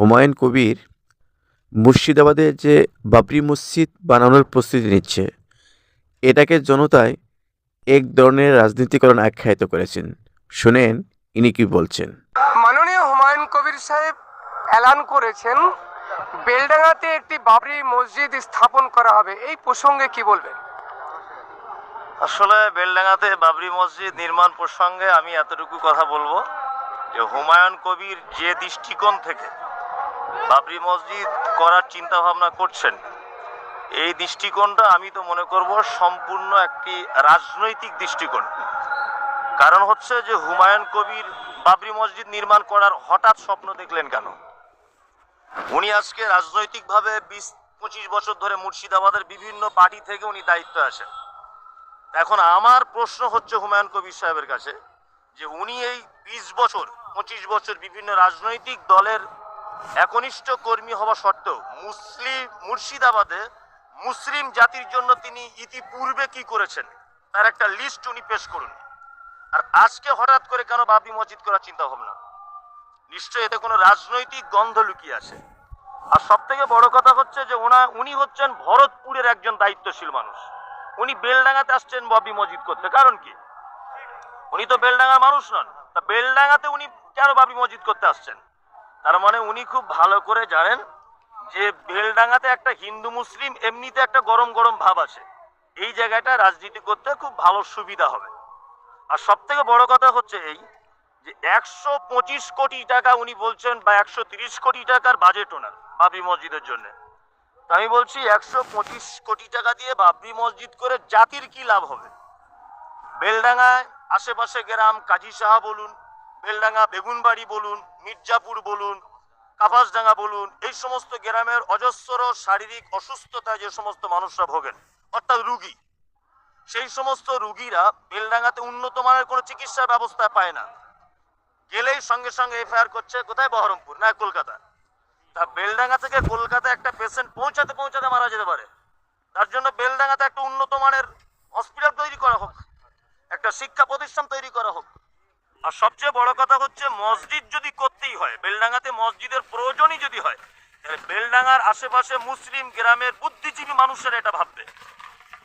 হুমায়ুন কবির মুর্শিদাবাদে যে বাবরি মসজিদ বানানোর প্রস্তুতি নিচ্ছে এটাকে জনতায় এক ধরনের রাজনীতিকরণ আখ্যায়িত করেছেন। শুনেন ইনি কি বলছেন। মাননীয় হুমায়ুন কবির সাহেব এলান করেছেন বেলডাঙ্গাতে একটি বাবরি মসজিদ স্থাপন করা হবে এই প্রসঙ্গে কি বলবেন? আসলে বেলডাঙ্গাতে বাবরি মসজিদ নির্মাণ প্রসঙ্গে আমি এতটুকু কথা বলব যে হুমায়ুন কবির যে দৃষ্টিকোণ থেকে বাবরি মসজিদ করার চিন্তা ভাবনা করছেন। এই দৃষ্টিকোণটা আমি তো মনে করব সম্পূর্ণ একটি রাজনৈতিক দৃষ্টিকোণ। কারণ হচ্ছে যে হুমায়ুন কবির বাবরি মসজিদ নির্মাণ করার হঠাৎ স্বপ্ন দেখলেন কেন? উনি আজকে রাজনৈতিকভাবে বিশ, পঁচিশ বছর ধরে মুর্শিদাবাদের বিভিন্ন পার্টি থেকে উনি দায়িত্ব আসেন। এখন আমার প্রশ্ন হচ্ছে হুমায়ুন কবির সাহেবের কাছে যে উনি এই বিশ বছর, পঁচিশ বছর বিভিন্ন রাজনৈতিক দলের একনিষ্ঠ কর্মী হওয়া সত্ত্বেও মুসলিম মুর্শিদাবাদে মুসলিম জাতির জন্য তিনি ইতিপূর্বে কি করেছেন তার একটা লিস্ট উনি পেশ করুন। আর আজকে হঠাৎ করে কেন বাবরি মসজিদ করার চিন্তা ভাবনা? নিশ্চয়ই এতে কোনো রাজনৈতিক গন্ধ লুকিয়ে আছে। আর সব থেকে বড় কথা হচ্ছে যে ওনা উনি হচ্ছেন ভরতপুরের একজন দায়িত্বশীল মানুষ। উনি বেলডাঙ্গাতে আসছেন ববি মসজিদ করতে। কারণ কি? উনি তো বেলডাঙ্গার মানুষ নন। তা বেলডাঙ্গাতে উনি কেন বাবি মসজিদ করতে আসছেন? তার মানে উনি খুব ভালো করে জানেন যে বেলডাঙ্গাতে একটা হিন্দু মুসলিম এমনিতে একটা গরম গরম ভাব আছে। এই জায়গাটা রাজনীতি করতে খুব ভালো সুবিধা হবে। আর সব থেকে বড় কথা হচ্ছে এই যে একশো পঁচিশ কোটি টাকা উনি বলছেন বা একশো তিরিশ কোটি টাকার বাজেট ওনার বাবরি মসজিদের জন্য। আমি বলছি, একশো পঁচিশ কোটি টাকা দিয়ে বাবরি মসজিদ করে জাতির কি লাভ হবে? বেলডাঙ্গায় আশেপাশে গ্রাম কাজী সাহা বলুন বেলডাঙ্গা, বেগুনবাড়ি বলুন, মির্জাপুর বলুন, কাপাসডাঙ্গা বলুন, এই সমস্ত গ্রামের অজস্র শারীরিক অসুস্থতায় যে সমস্ত মানুষরা ভোগেন, অর্থাৎ রুগী, সেই সমস্ত রুগীরা বেলডাঙ্গাতে উন্নত মানের কোনো চিকিৎসার ব্যবস্থা পায় না। গেলেই সঙ্গে সঙ্গে এফআইআর করছে, কোথায়? বহরমপুর, না কলকাতা। তা বেলডাঙ্গা থেকে কলকাতা একটা পেশেন্ট পৌঁছাতে পৌঁছাতে মারা যেতে পারে। তার জন্য বেলডাঙ্গাতে একটা উন্নত মানের হসপিটাল তৈরি করা হোক, একটা শিক্ষা প্রতিষ্ঠান তৈরি করা হোক। আর সবচেয়ে বড় কথা হচ্ছে, মসজিদ যদি করতেই হয়, বেলডাঙ্গাতে মসজিদের প্রয়োজনই যদি হয়, তাহলে বেলডাঙ্গার আশেপাশে মুসলিম গ্রামের বুদ্ধিজীবী মানুষের এটা ভাববে।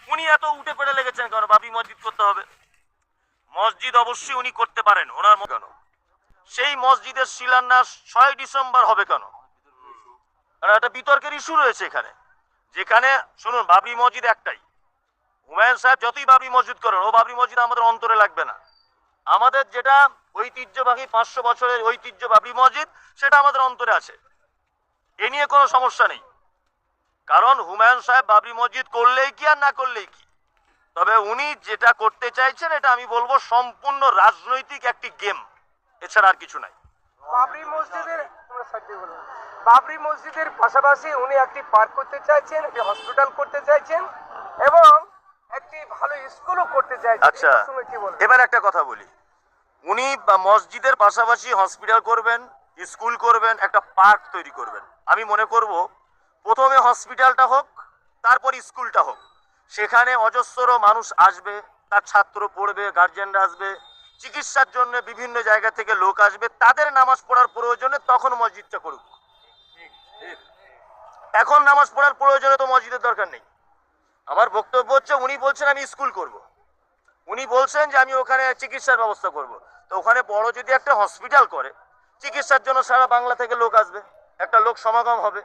উনি এত উঠে পড়ে লেগেছেন কেন? বাবি মসজিদ করতে হবে। মসজিদ অবশ্যই উনি করতে পারেন, ওনার কেন? সেই মসজিদের শিলান্যাস ছয় ডিসেম্বর হবে কেন? একটা বিতর্কের ইস্যু রয়েছে এখানে। যেখানে, শুনুন, বাবরি মসজিদ একটাই। হুমায়ুন সাহেব যতই বাবরি মসজিদ করেন, ও বাবরি মসজিদ আমাদের অন্তরে লাগবে না। আমাদের যেটা ঐতিহ্যবাহী পাঁচশো বছরের ঐতিহ্য বাবরি মসজিদ, সেটা আমাদের অন্তরে আছে। এ নিয়ে কোনো সমস্যা নেই। কারণ হুমায়ুন সাহেব বাবরি মসজিদ করলেই কি আর না করলেই কি? তবে উনি যেটা করতে চাইছেন, এটা আমি বলব সম্পূর্ণ রাজনৈতিক একটি গেম। এছাড়া আর কিছু নাই। বাবরি মসজিদের। বাবরি মসজিদের পাশাপাশি উনি একটি পার্ক করতে চাইছেন, একটি হসপিটাল করতে চাইছেন, এবং একটি ভালো স্কুলও করতে চাইছেন আচ্ছা এবার একটা কথা বলি। উনি মসজিদের পাশাপাশি হসপিটাল করবেন স্কুল করবেন একটা পার্ক তৈরি করবেন। আমি মনে করব প্রথমে হসপিটালটা হোক তারপর স্কুলটা হোক। সেখানে অজস্র মানুষ আসবে তার ছাত্র পড়বে গার্জেনরা আসবে চিকিৎসার জন্য বিভিন্ন জায়গা থেকে লোক আসবে তাদের নামাজ পড়ার প্রয়োজনে তখন মসজিদটা করুক। এখন নামাজ পড়ার প্রয়োজনে তো মসজিদের দরকার নেই। আমার বক্তব্য হচ্ছে উনি বলছেন আমি স্কুল করব। উনি বলছেন যে আমি ওখানে চিকিৎসার ব্যবস্থা করব। তো ওখানে বড় যদি একটা হসপিটাল করে চিকিৎসার জন্য সারা বাংলা থেকে লোক আসবে একটা লোক সমাগম হবে।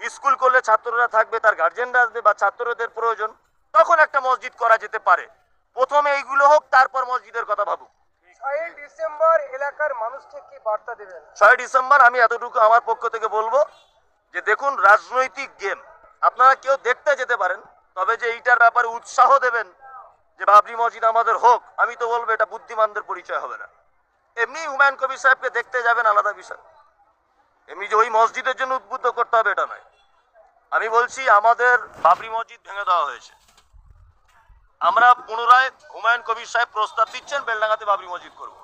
স্কুল করলে ছাত্ররা থাকবে তার গার্জেনরা আসবে বা ছাত্রদের প্রয়োজন তখন একটা মসজিদ করা যেতে পারে। প্রথমে এইগুলো হোক তারপর মসজিদের কথা ভাবুক। ছয়ই ডিসেম্বর এলাকার মানুষকে কি বার্তা দেবেন? ছয় ডিসেম্বর আমি এতটুকু আমার পক্ষ থেকে বলব যে দেখুন রাজনৈতিক গেম। আপনারা কেউ দেখতে যেতে পারেন তবে যে এইটার ব্যাপারে উৎসাহ দেবেন যে বাবরি মসজিদ আমাদের হোক, আমি তো বলব এটা বুদ্ধিমানদের পরিচয় হবে না। এমনি হুমায়ুন কবির সাহেবকে দেখতে যাবেন, আলাদা বিষয়। এমনি যে ওই মসজিদের জন্য উদ্বুদ্ধ করতে হবে, এটা নয়। আমি বলছি, আমাদের বাবরি মসজিদ ভেঙে দেওয়া হয়েছে। আমরা পুনরায় হুমায়ুন কবির সাহেব প্রস্তাব দিচ্ছেন, বেলডাঙ্গাতে বাবরি মসজিদ করব।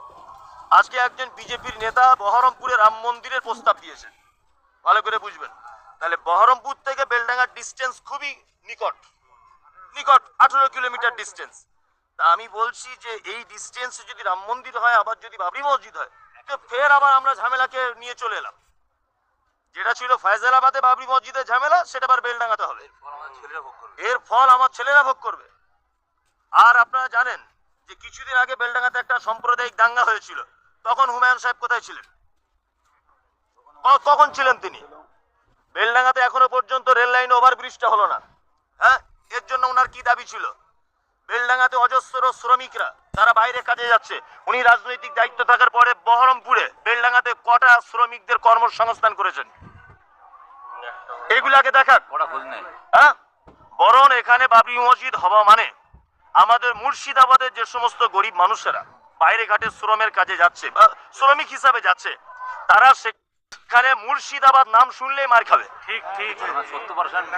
আজকে একজন বিজেপির নেতা বহরমপুরে রাম মন্দিরের প্রস্তাব দিয়েছেন। ভালো করে বুঝবেন। তাহলে বহরমপুর থেকে বেলডাঙ্গার ডিস্টেন্স খুবই নিকট। নিকট আঠেরো কিলোমিটার ডিস্টেন্স তা আমি বলছি যে এই ডিস্টেন্সে যদি রাম মন্দির হয় আবার যদি বাবরি মসজিদ হয় তো ফের আবার আমরা ঝামেলাকে নিয়ে চলে এলাম। যেটা ছিল ফয়জালাবাদে বাবরি মসজিদের ঝামেলা সেটা আবার বেলডাঙ্গাতে হবে। এর ফল আমার ছেলেরা ভোগ করবে। আর আপনারা জানেন যে কিছুদিন আগে বেলডাঙ্গাতে একটা সাম্প্রদায়িক দাঙ্গা হয়েছিল। তখন হুমায়ুন সাহেব কোথায় ছিলেন? কখন ছিলেন তিনি? বেলডাঙ্গাতে এখনও পর্যন্ত রেল লাইন ওভারব্রিজটা হলো না। হ্যাঁ? এর জন্য ওনার কি দাবি ছিল? বেলডাঙ্গাতে অজস্র শ্রমিকরা তারা বাইরে কাজে যাচ্ছে। উনি রাজনৈতিক দায়িত্ব থাকার পরে বহরমপুরে বেলডাঙ্গাতে কটা শ্রমিকদের কর্মসংস্থান করেছেন? এগুলাকে দেখাক। নেই হ্যাঁ? বরং এখানে বাবরি মসজিদ হওয়া মানে আমাদের মুর্শিদাবাদের যে সমস্ত গরিব মানুষেরা বাইরে ঘাটে শ্রমের কাজে যাচ্ছে বা শ্রমিক হিসাবে যাচ্ছে তারা সেখানে মুর্শিদাবাদ নাম শুনলেই মার খাবে। ঠিক ঠিক। সত্তর পার্সেন্ট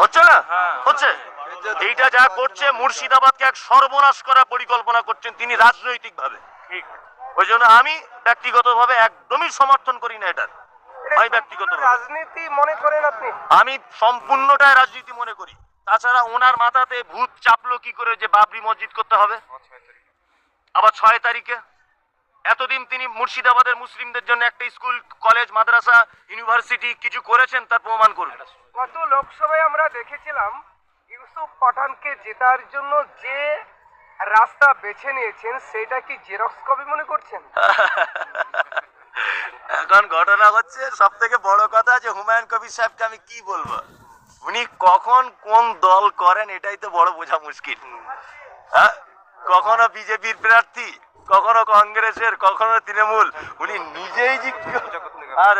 হচ্ছে না? হচ্ছে? এইটা যা করছে মুর্শিদাবাদকে এক সর্বনাশ করার পরিকল্পনা করছেন তিনি রাজনৈতিক ভাবে ওই জন্য আমি ব্যক্তিগতভাবে একদমই সমর্থন করি না এটার। আমি ব্যক্তিগত রাজনীতি মনে করেন আপনি? আমি সম্পূর্ণটাই রাজনীতি মনে করি। তাছাড়া ওনার মাথাতে ভূত চাপলো কি করে যে বাবরি মসজিদ করতে হবে? আবার ছয় তারিখে? এতদিন তিনি মুর্শিদাবাদের মুসলিমদের জন্য একটা স্কুল কলেজ মাদ্রাসা ইউনিভার্সিটি কিছু করেছেন তার প্রমাণ করুন। গত লোকসভায় আমরা দেখেছিলাম ইউসুফ পাঠানকে জেতার জন্য যে রাস্তা বেছে নিয়েছেন সেটা কি জেরক্স কপি মনে করছেন? এখন ঘটনা হচ্ছে সব থেকে বড় কথা যে হুমায়ুন কবির সাহেবকে আমি কি বলব? উনি কখন কোন দল করেন এটাই তো বড় বোঝা মুশকিল। হ্যাঁ? কখনো বিজেপির প্রার্থী, কখনো কংগ্রেসের, কখনো তৃণমূল, উনি নিজেই যে আর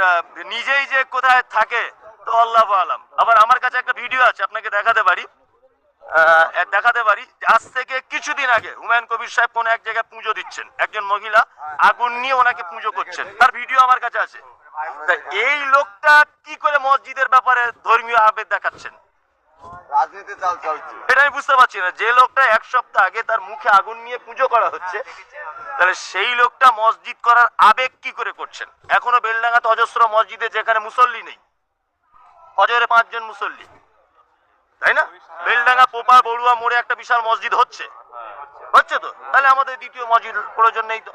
নিজেই যে কোথায় থাকে, তো আল্লাহ আলাম। আবার আমার কাছে একটা ভিডিও আছে, আপনাকে দেখাতে পারি। দেখাতে পারি। আজ থেকে কিছুদিন আগে হুমায়ুন কবির সাহেব কোন এক জায়গায় পুজো দিচ্ছেন। একজন মহিলা আগুন নিয়ে ওনাকে পুজো করছেন। তার ভিডিও আমার কাছে আছে। এই লোকটা কি করে মসজিদের ব্যাপারে ধর্মীয় আবেগ দেখাচ্ছেন? রাজনীতি চাল চলছে। এটা আমি বুঝতে পারছি না। যে লোকটা এক সপ্তাহ আগে তার মুখে আগুন নিয়ে পুজো করা হচ্ছে তাহলে সেই লোকটা মসজিদ করার আবেগ কি করে করছেন? এখনও বেলডাঙ্গাতে অজস্র মসজিদে যেখানে মুসল্লি নেই। পাঁচজন মুসল্লি। তাই না? বেলডাঙ্গা পোপা বড়ুয়া মোড়ে একটা বিশাল মসজিদ হচ্ছে। হচ্ছে তো? তাহলে আমাদের দ্বিতীয় মসজিদ প্রয়োজন নেই তো।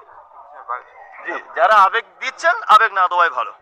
যারা আবেগ দিচ্ছেন আবেগ না দেওয়াই ভালো।